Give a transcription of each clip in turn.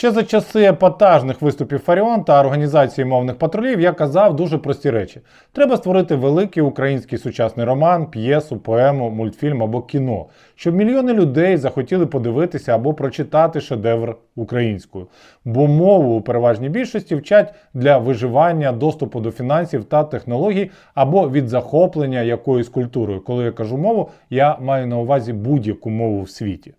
Ще за часи епатажних виступів Фаріон та організації мовних патрулів я казав дуже прості речі. Треба створити великий український сучасний роман, п'єсу, поему, мультфільм або кіно, щоб мільйони людей захотіли подивитися або прочитати шедевр українською. Бо мову у переважній більшості вчать для виживання, доступу до фінансів та технологій або від захоплення якоюсь культурою. Коли я кажу мову, я маю на увазі будь-яку мову в світі.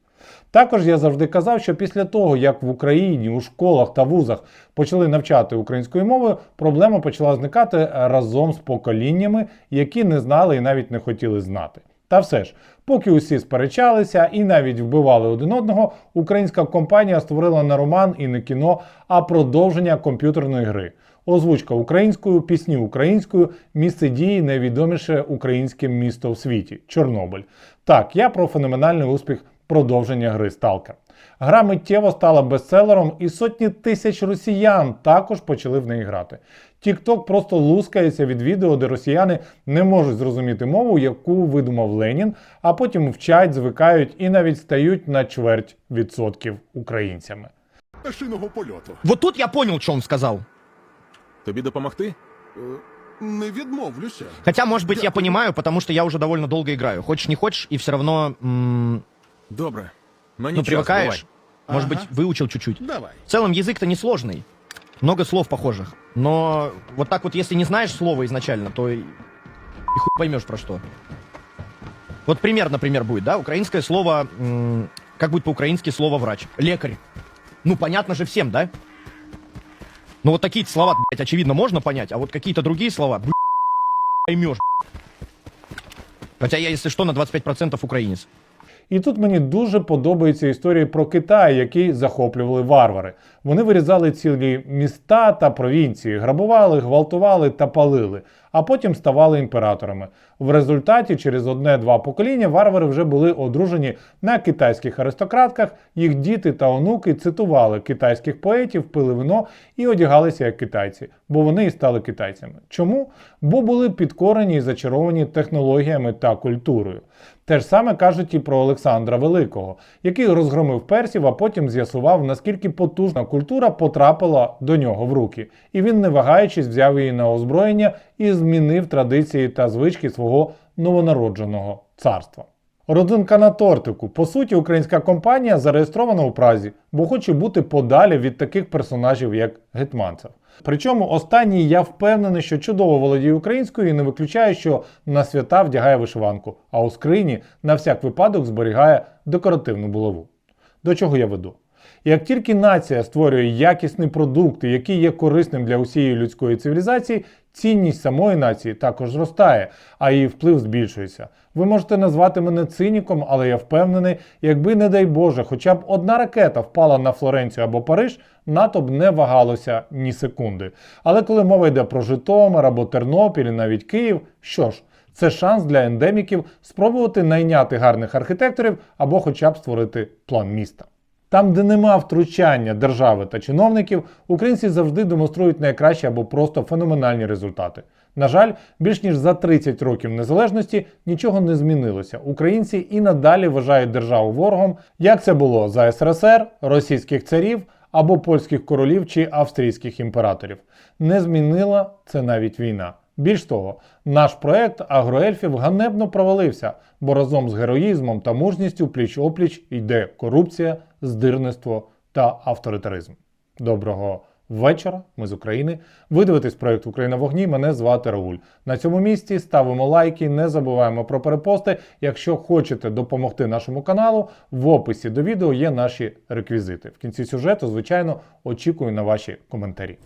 Також я завжди казав, що після того, як в Україні у школах та вузах почали навчати українською мовою, проблема почала зникати разом з поколіннями, які не знали і навіть не хотіли знати. Та все ж, поки усі сперечалися і навіть вбивали один одного, українська компанія створила не роман і не кіно, а продовження комп'ютерної гри. Озвучка українською, пісні українською, місце дії найвідоміше українське місто в світі Чорнобиль. Так, я про феноменальний успіх продовження гри Сталкер. Гра миттєво стала бестселером, і сотні тисяч росіян також почали в неї грати. TikTok просто лускається від відео, де росіяни не можуть зрозуміти мову, яку видумав Ленін, а потім вчать, звикають і навіть стають на чверть відсотків українцями. пташиного польоту. Вот тут я понял, что он сказал. Тобі допомогти? Е, Не відмовлюся. Хотя, может быть, я понимаю, потому что я уже довольно долго играю. Хочешь, не хочешь, и все равно, м, Добре. Мені ну, привыкаешь. Может Ага. быть, выучил чуть-чуть. Давай. В целом, язык-то несложный. Много слов похожих. Но вот так вот, если не знаешь слова изначально, то и, хуй поймешь про что. Вот пример, например, будет, да? Украинское слово... как будет по-украински слово врач? Лекарь. Ну, понятно же всем, да? Ну, вот такие слова, блядь, очевидно, можно понять, а вот какие-то другие слова, блядь, поймешь. Хотя я, если что, на 25% украинец. І тут мені дуже подобаються історії про Китай, який захоплювали варвари. Вони вирізали цілі міста та провінції, грабували, гвалтували та палили, а потім ставали імператорами. В результаті, через одне-два покоління, варвари вже були одружені на китайських аристократках. Їх діти та онуки цитували китайських поетів, пили вино і одягалися як китайці, бо вони і стали китайцями. Чому? Бо були підкорені і зачаровані технологіями та культурою. Те ж саме кажуть і про Олександра Великого, який розгромив персів, а потім з'ясував, наскільки потужна культура потрапила до нього в руки. І він, не вагаючись, взяв її на озброєння і змінив традиції та звички свого новонародженого царства. Родинка на тортику. По суті, українська компанія зареєстрована у Празі, бо хоче бути подалі від таких персонажів, як гетманцев. Причому останній я впевнений, що чудово володіє українською і не виключає, що на свята вдягає вишиванку, а у скрині на всяк випадок зберігає декоративну булаву. До чого я веду? Як тільки нація створює якісний продукт, який є корисним для усієї людської цивілізації, цінність самої нації також зростає, а її вплив збільшується. Ви можете назвати мене циніком, але я впевнений, якби, не дай Боже, хоча б одна ракета впала на Флоренцію або Париж, НАТО б не вагалося ні секунди. Але коли мова йде про Житомир або Тернопіль, і навіть Київ, що ж, це шанс для ендеміків спробувати найняти гарних архітекторів або хоча б створити план міста. Там, де нема втручання держави та чиновників, українці завжди демонструють найкращі або просто феноменальні результати. На жаль, більш ніж за 30 років незалежності нічого не змінилося. Українці і надалі вважають державу ворогом, як це було за СРСР, російських царів або польських королів чи австрійських імператорів. Не змінила це навіть війна. Більш того, наш проект агроельфів ганебно провалився, бо разом з героїзмом та мужністю пліч опліч йде корупція, здирництво та авторитаризм. Доброго вечора, ми з України. Ви дивитесь проект Україна вогні. Мене звати Рауль. На цьому місці ставимо лайки, не забуваємо про перепости. Якщо хочете допомогти нашому каналу, в описі до відео є наші реквізити. В кінці сюжету, звичайно, очікую на ваші коментарі.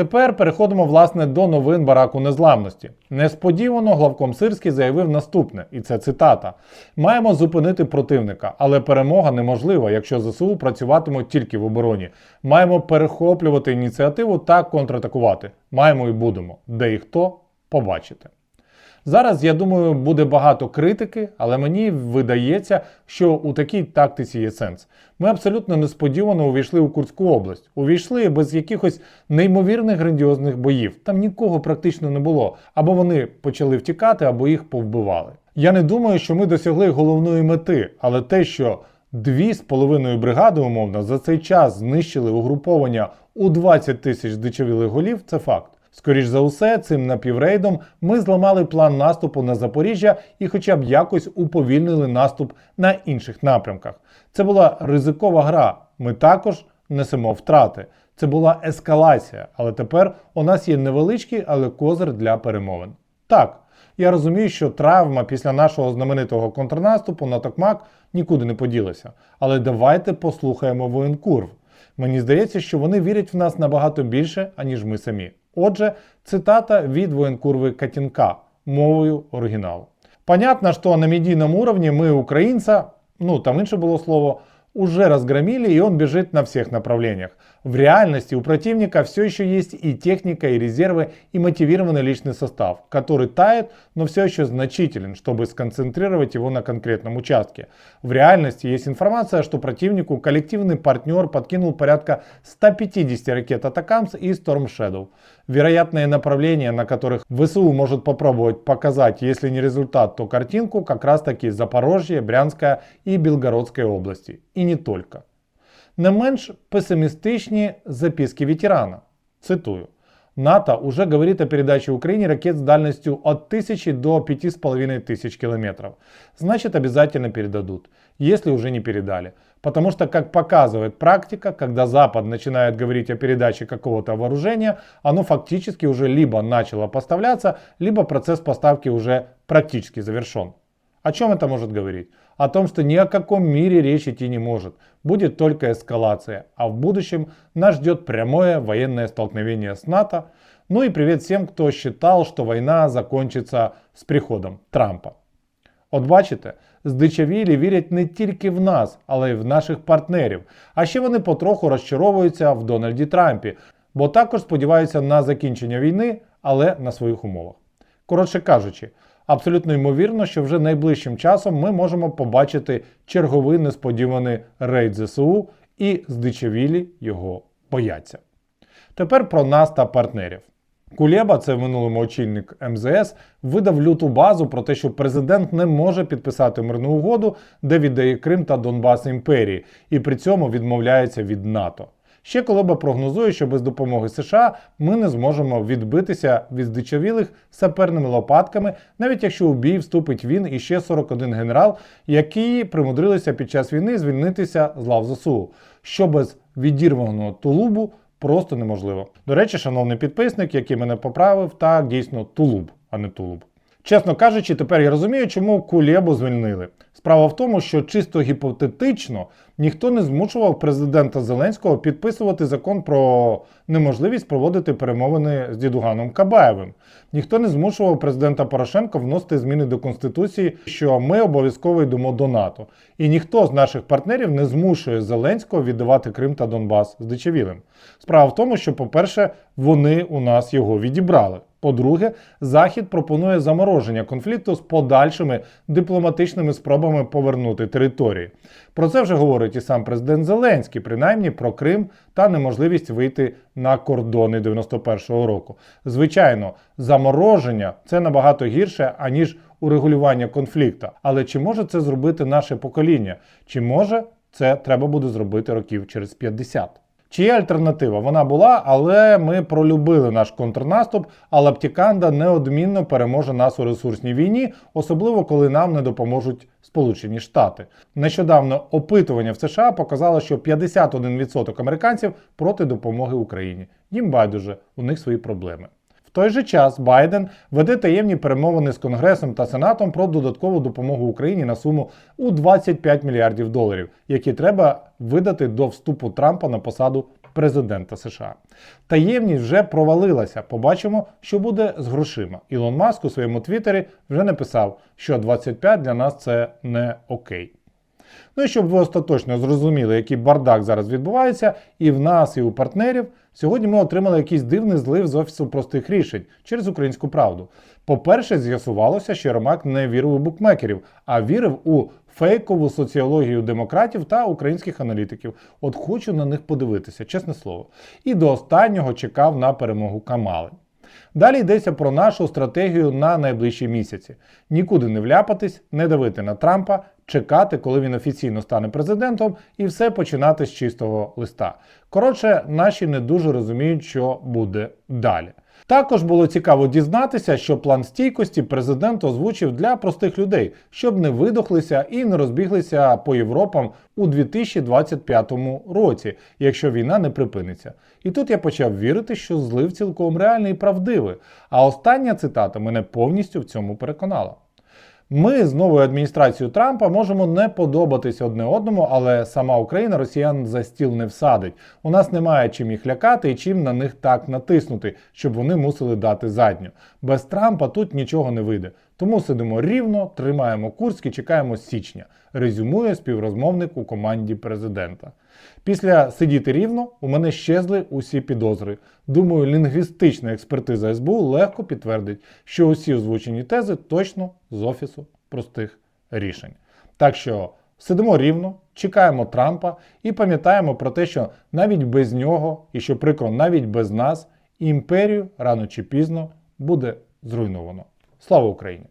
Тепер переходимо власне до новин бараку незламності. Несподівано главком Сирський заявив наступне, і це цитата: маємо зупинити противника, але перемога неможлива, якщо ЗСУ працюватимуть тільки в обороні. Маємо перехоплювати ініціативу та контратакувати. Маємо і будемо. Де і хто побачите. Зараз, я думаю, буде багато критики, але мені видається, що у такій тактиці є сенс. Ми абсолютно несподівано увійшли у Курську область. Увійшли без якихось неймовірних грандіозних боїв. Там нікого практично не було. Або вони почали втікати, або їх повбивали. Я не думаю, що ми досягли головної мети, але те, що Дві з половиною бригади, умовно, за цей час знищили угруповання у 20 тисяч здичавілих голів. Це факт. Скоріш за усе, цим напіврейдом ми зламали план наступу на Запоріжжя і хоча б якось уповільнили наступ на інших напрямках. Це була ризикова гра. Ми також несемо втрати. Це була ескалація, але тепер у нас є невеличкий, але козир для перемовин. Так, я розумію, що травма після нашого знаменитого контрнаступу на Токмак нікуди не поділася. Але давайте послухаємо воєнкурв. Мені здається, що вони вірять в нас набагато більше, аніж ми самі. Отже, цитата від воєнкурви Катінка мовою оригіналу. Понятно, что на медийном уровне мы украинца, ну там инше было слово, уже разгромили, и он бежит на всех направлениях. В реальности у противника все еще есть и техника, и резервы, и мотивированный личный состав, который тает, но все еще значителен, чтобы сконцентрировать его на конкретном участке. В реальности есть информация, что противнику коллективный партнер подкинул порядка 150 ракет Атакамс и Storm Shadow. Вероятные направления, на которых ВСУ может попробовать показать, если не результат, то картинку, как раз таки Запорожье, Брянская и Белгородская области. И не только. Не менш песимістичні записки ветерана. Цитую. НАТО уже говорит о передаче Украине ракет с дальностью от 1000 до 5500 километров. Значит, обязательно передадут, если уже не передали. Потому что, как показывает практика, когда Запад начинает говорить о передаче какого-то вооружения, оно фактически уже либо начало поставляться, либо процесс поставки уже практически завершен. О чем это может говорить? О том, что ни о каком мире речь идти не может. Будет только эскалация, а в будущем нас ждет прямое военное столкновение с НАТО. Ну и привет всем, кто считал, что война закончится з приходом Трампа. От бачите, здичавілі вірять не тільки в нас, але й в наших партнерів. А ще вони потроху розчаровуються в Дональді Трампі, бо також сподіваються на закінчення війни, але на своїх умовах. Коротше кажучи, абсолютно ймовірно, що вже найближчим часом ми можемо побачити черговий несподіваний рейд ЗСУ і здичавілі його бояться. Тепер про нас та партнерів. Кулєба, це в минулому очільник МЗС, видав люту базу про те, що президент не може підписати мирну угоду, де віддає Крим та Донбас імперії, і при цьому відмовляється від НАТО. Ще Колеба прогнозує, що без допомоги США ми не зможемо відбитися від здичавілих саперними лопатками, навіть якщо у бій вступить він і ще 41 генерал, які примудрилися під час війни звільнитися з лав ЗСУ, що без відірваного тулубу просто неможливо. До речі, шановний підписник, який мене поправив, так дійсно тулуб, а не тулуб. Чесно кажучи, тепер я розумію, чому Кулєбу звільнили. Справа в тому, що чисто гіпотетично ніхто не змушував президента Зеленського підписувати закон про неможливість проводити перемовини з дідуганом Кабаєвим. Ніхто не змушував президента Порошенка вносити зміни до Конституції, що ми обов'язково йдемо до НАТО. І ніхто з наших партнерів не змушує Зеленського віддавати Крим та Донбас з дичавілим. Справа в тому, що, по-перше, вони у нас його відібрали. По-друге, Захід пропонує замороження конфлікту з подальшими дипломатичними спробами повернути території. Про це вже говорить і сам президент Зеленський, принаймні про Крим та неможливість вийти на кордони 91-го року. Звичайно, замороження це набагато гірше, аніж урегулювання конфлікту. Але чи може це зробити наше покоління? Чи може це треба буде зробити років через 50? Чи є альтернатива? Вона була, але ми пролюбили наш контрнаступ, а Лаптіканда неодмінно переможе нас у ресурсній війні, особливо коли нам не допоможуть Сполучені Штати. Нещодавно опитування в США показало, що 51% американців проти допомоги Україні. Їм байдуже, у них свої проблеми. Той же час Байден веде таємні перемовини з Конгресом та Сенатом про додаткову допомогу Україні на суму у 25 мільярдів доларів, які треба видати до вступу Трампа на посаду президента США. Таємність вже провалилася. Побачимо, що буде з грошима. Ілон Маск у своєму твіттері вже написав, що 25 для нас це не окей. Ну і щоб ви остаточно зрозуміли, який бардак зараз відбувається, і в нас, і у партнерів, сьогодні ми отримали якийсь дивний злив з офісу простих рішень через українську правду. По-перше, з'ясувалося, що Єрмак не вірив у букмекерів, а вірив у фейкову соціологію демократів та українських аналітиків. От хочу на них подивитися, чесне слово. І до останнього чекав на перемогу Камали. Далі йдеться про нашу стратегію на найближчі місяці: нікуди не вляпатись, не давити на Трампа, чекати, коли він офіційно стане президентом, і все починати з чистого листа. Коротше, наші не дуже розуміють, що буде далі. Також було цікаво дізнатися, що план стійкості президент озвучив для простих людей, щоб не видохлися і не розбіглися по Європам у 2025 році, якщо війна не припиниться. І тут я почав вірити, що злив цілком реальний і правдивий. А остання цитата мене повністю в цьому переконала. Ми з новою адміністрацією Трампа можемо не подобатись одне одному, але сама Україна росіян за стіл не всадить. У нас немає чим їх лякати і чим на них так натиснути, щоб вони мусили дати задню. Без Трампа тут нічого не вийде. Тому сидимо рівно, тримаємо курс і чекаємо січня. Резюмує співрозмовник у команді президента. Після сидіти рівно у мене щезли усі підозри. Думаю, лінгвістична експертиза СБУ легко підтвердить, що усі озвучені тези точно з офісу простих рішень. Так що сидимо рівно, чекаємо Трампа і пам'ятаємо про те, що навіть без нього, і що прикро, навіть без нас, імперію рано чи пізно буде зруйновано. Слава Україні!